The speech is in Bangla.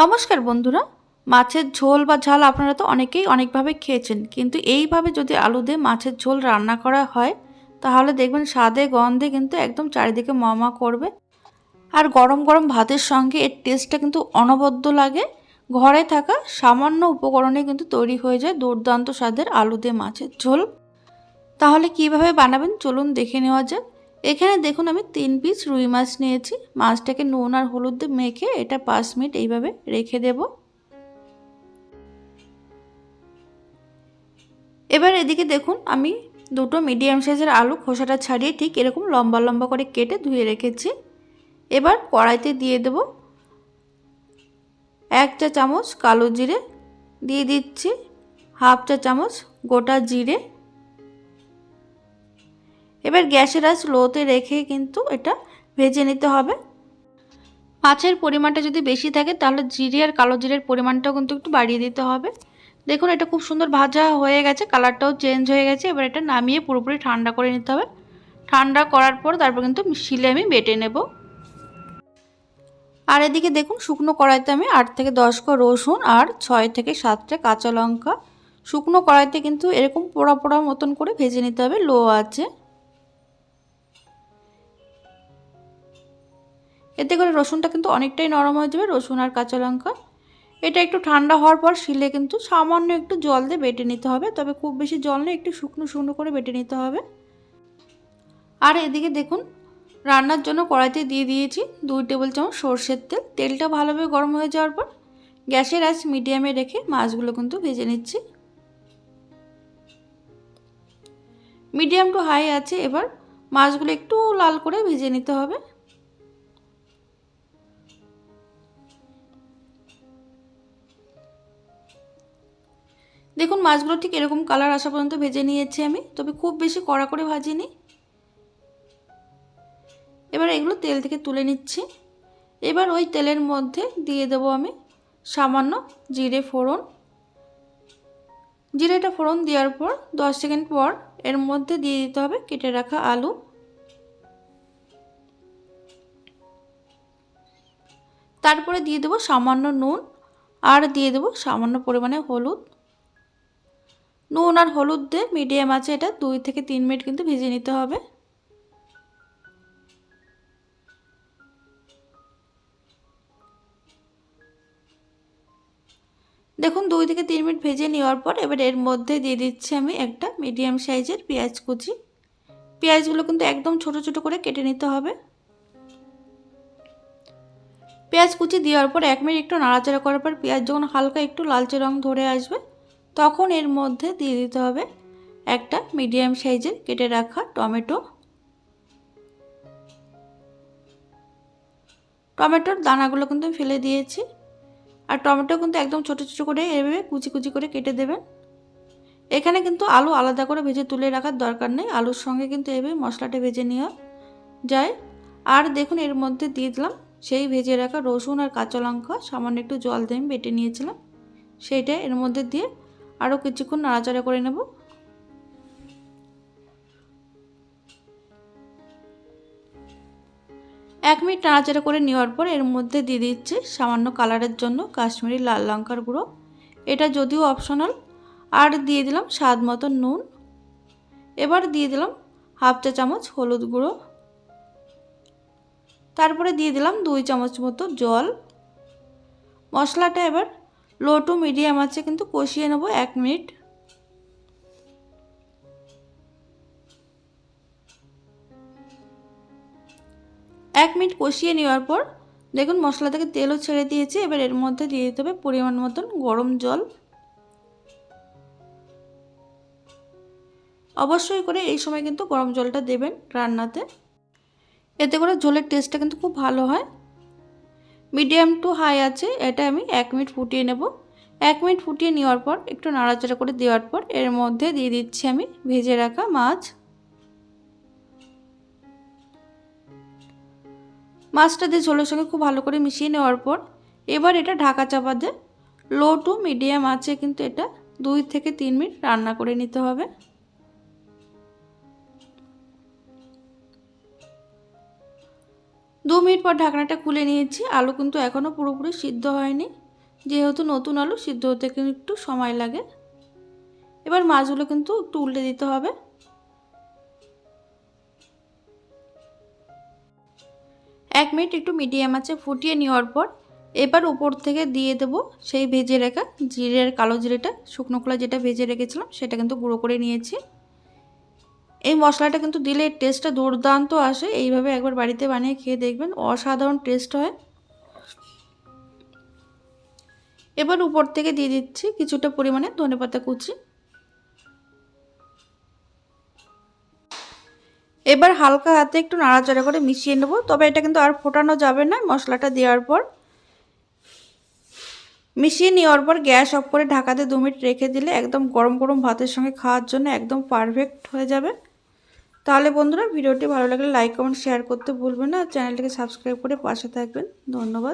নমস্কার বন্ধুরা। মাছের ঝোল বা ঝাল আপনারা তো অনেকেই অনেকভাবে খেয়েছেন, কিন্তু এইভাবে যদি আলু দিয়ে মাছের ঝোল রান্না করা হয়, তাহলে দেখবেন স্বাদে, গন্ধে কিন্তু একদম চারিদিকে মমা করবে। আর গরম গরম ভাতের সঙ্গে এর টেস্টটা কিন্তু অনবদ্য লাগে। ঘরে থাকা সামান্য উপকরণে কিন্তু তৈরি হয়ে যায় দুর্দান্ত স্বাদের আলু দিয়ে মাছের ঝোল। তাহলে কীভাবে বানাবেন চলুন দেখে নেওয়া যাক। এখানে দেখুন আমি তিন পিস রুই মাছ নিয়েছি। মাছটাকে নুন আর হলুদ দিয়ে মেখে এটা পাঁচ মিনিট এইভাবে রেখে দেব। এবার এদিকে দেখুন আমি দুটো মিডিয়াম সাইজের আলু খোসাটা ছাড়িয়ে ঠিক এরকম লম্বা লম্বা করে কেটে ধুয়ে রেখেছি। এবার কড়াইতে দিয়ে দেব এক চা চামচ কালো জিরে, দিয়ে দিচ্ছি হাফ চা চামচ গোটা জিরে এবার গ্যাসের আঁচ লোতে রেখে কিন্তু এটা ভেজে নিতে হবে। মাছের পরিমাণটা যদি বেশি থাকে, তাহলে জিরে আর কালো জিরের পরিমাণটাও কিন্তু একটু বাড়িয়ে দিতে হবে। দেখুন, এটা খুব সুন্দর ভাজা হয়ে গেছে, কালারটাও চেঞ্জ হয়ে গেছে। এবার এটা নামিয়ে পুরোপুরি ঠান্ডা করে নিতে হবে। ঠান্ডা করার পর তারপর কিন্তু শিলে আমি বেটে নেব। আর এদিকে দেখুন, শুকনো কড়াইতে আমি আট থেকে দশ কো রসুন আর ছয় থেকে সাতটা কাঁচা লঙ্কা। শুকনো কড়াইতে কিন্তু এরকম পোড়া পোড়া মতন করে ভেজে নিতে হবে, লো আছে এতে করে রসুনটা কিন্তু অনেকটাই নরম হয়ে যাবে, রসুন আর কাঁচা লঙ্কা। এটা একটু ঠান্ডা হওয়ার পর শিলে কিন্তু সামান্য একটু জল দিয়ে বেটে নিতে হবে, তবে খুব বেশি জল নেই একটু শুকনো শুকনো করে বেটে নিতে হবে। আর এদিকে দেখুন, রান্নার জন্য কড়াইতে দিয়ে দিয়েছি দুই টেবিল চামচ সর্ষের তেল। তেলটা ভালোভাবে গরম হয়ে যাওয়ার পর গ্যাসের আঁচ মিডিয়ামে রেখে মাছগুলো কিন্তু ভেজে নিচ্ছি। মিডিয়াম টু হাই আছে, এবার মাছগুলো একটু লাল করে ভেজে নিতে হবে। দেখুন, মাছগুলো ঠিক এরকম কালার আসা পর্যন্ত ভেজে নিয়েছি আমি, তবে খুব বেশি কড়া করে ভাজিনি। এবার এগুলো তেল থেকে তুলে নিচ্ছি। এবার ওই তেলের মধ্যে দিয়ে দেব আমি সামান্য জিরে ফোড়ন। জিরেটা ফোড়ন দেওয়ার পর দশ সেকেন্ড পর এর মধ্যে দিয়ে দিতে হবে কেটে রাখা আলু। তারপরে দিয়ে দেবো সামান্য নুন আর দিয়ে দেবো সামান্য পরিমাণে হলুদ। নুন আর হলুদ দিয়ে মিডিয়াম আছে এটা, দুই থেকে তিন মিনিট কিন্তু ভেজে নিতে হবে। দেখুন, দুই থেকে তিন মিনিট ভেজে নেওয়ার পর এবার এর মধ্যে দিয়ে দিচ্ছি আমি একটা মিডিয়াম সাইজের পেঁয়াজ কুচি। পেঁয়াজগুলো কিন্তু একদম ছোট ছোট করে কেটে নিতে হবে। পেঁয়াজ কুচি দেওয়ার পর এক মিনিট একটু নাড়াচাড়া করার পর পেঁয়াজ যখন হালকা একটু লালচে রং ধরে আসবে তখন এর মধ্যে দিয়ে দিতে হবে একটা মিডিয়াম সাইজের কেটে রাখা টমেটো। টমেটোর দানাগুলো কিন্তু ফেলে দিয়েছি। আর টমেটো কিন্তু একদম ছোটো ছোটো করে এভাবে কুচি কুচি করে কেটে দেবেন। এখানে কিন্তু আলু আলাদা করে ভেজে তুলে রাখার দরকার নেই। আলুর সঙ্গে কিন্তু এভাবে মশলাটা ভেজে নেওয়া যায়। আর দেখুন এর মধ্যে দিয়ে দিলাম সেই ভেজে রাখা রসুন আর কাঁচা লঙ্কা। সামান্য একটু জল দিয়ে বেটে নিয়েছিলাম। সেইটা এর মধ্যে দিয়ে আরও কিছুক্ষণ নাড়াচাড়া করে নেব। এক মিনিট নাড়াচাড়া করে নেওয়ার পর এর মধ্যে দিয়ে দিচ্ছি সামান্য কালারের জন্য কাশ্মীরি লাল লঙ্কার গুঁড়ো। এটা যদিও অপশনাল আর দিয়ে দিলাম স্বাদ মতো নুন। এবার দিয়ে দিলাম হাফ চা চামচ হলুদ গুঁড়ো। তারপরে দিয়ে দিলাম দুই চামচ মতো জল। মশলাটা এবার লো টু মিডিয়াম আছে, কিন্তু কষিয়ে নেব এক মিনিট। এক মিনিট কষিয়ে নেওয়ার পর দেখুন মশলা থেকে তেলও ছেড়ে দিয়েছে, এবার এর মধ্যে দিয়ে দিতে হবে পরিমাণ মতন গরম জল। অবশ্যই করে এই সময় কিন্তু গরম জলটা দেবেন রান্নাতে। এতে করে ঝোলের টেস্টটা কিন্তু খুব ভালো হয়। মিডিয়াম টু হাই আছে, এটা আমি এক মিনিট ফুটিয়ে নেব। এক মিনিট ফুটিয়ে নেওয়ার পর, একটু নাড়াচাড়া করে দেওয়ার পর, এর মধ্যে দিয়ে দিচ্ছি আমি ভেজে রাখা মাছ। মাছটা দিয়ে ঝোলের সঙ্গে খুব ভালো করে মিশিয়ে নেওয়ার পর, এবার এটা ঢাকা চাপা দিয়ে লো টু মিডিয়াম আছে, কিন্তু এটা দুই থেকে তিন মিনিট রান্না করে নিতে হবে। দু মিনিট পর ঢাকনাটা খুলে নিয়েছি। আলু কিন্তু এখনও পুরোপুরি সিদ্ধ হয়নি। যেহেতু নতুন আলু, সিদ্ধ হতে কিন্তু একটু সময় লাগে। এবার মাছগুলো কিন্তু একটু উল্টে দিতে হবে। এক মিনিট একটু মিডিয়াম আছে ফুটিয়ে নেওয়ার পর এবার উপর থেকে দিয়ে দেব সেই ভেজে রাখা জিরের কালো জিরেটা, শুকনো কলা যেটা ভেজে রেখেছিলাম, সেটা কিন্তু গুঁড়ো করে নিয়েছি। এই মশলাটা কিন্তু দিলে টেস্টটা দুর্দান্ত আসে। এইভাবে একবার বাড়িতে বানিয়ে খেয়ে দেখবেন, অসাধারণ টেস্ট হয়। এবার উপর থেকে দিয়ে দিচ্ছি কিছুটা পরিমাণে ধনেপাতা কুচি। এবার হালকা হাতে একটু নাড়াচাড়া করে মিশিয়ে নেব, তবে এটা কিন্তু আর ফোটানো যাবে না মশলাটা দেওয়ার পর। মিশিয়ে নেওয়ার পর গ্যাস অফ করে ঢাকাতে দু মিনিট রেখে দিলে একদম গরম গরম ভাতের সঙ্গে খাওয়ার জন্য একদম পারফেক্ট হয়ে যাবে। তাহলে বন্ধুরা, ভিডিওটি ভালো লাগলে লাইক কমেন্ট শেয়ার করতে ভুলবেন না। চ্যানেলটিকে সাবস্ক্রাইব করে পাশে থাকবেন। ধন্যবাদ।